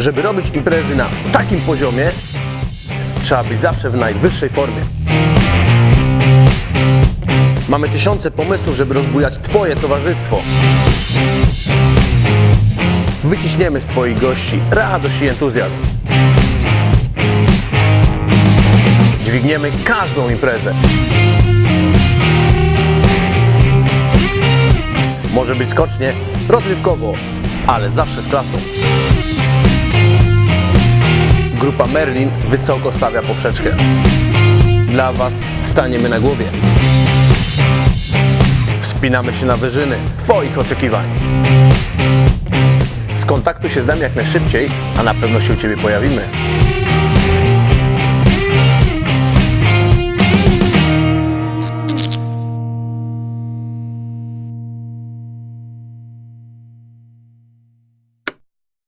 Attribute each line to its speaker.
Speaker 1: Żeby robić imprezy na takim poziomie, trzeba być zawsze w najwyższej formie. Mamy tysiące pomysłów, żeby rozbujać Twoje towarzystwo. Wyciśniemy z Twoich gości radość i entuzjazm. Dźwigniemy każdą imprezę. Może być skocznie, rozrywkowo, ale zawsze z klasą. Grupa Merlin wysoko stawia poprzeczkę. Dla Was staniemy na głowie. Wspinamy się na wyżyny Twoich oczekiwań. Skontaktuj się z nami jak najszybciej, a na pewno się u Ciebie pojawimy.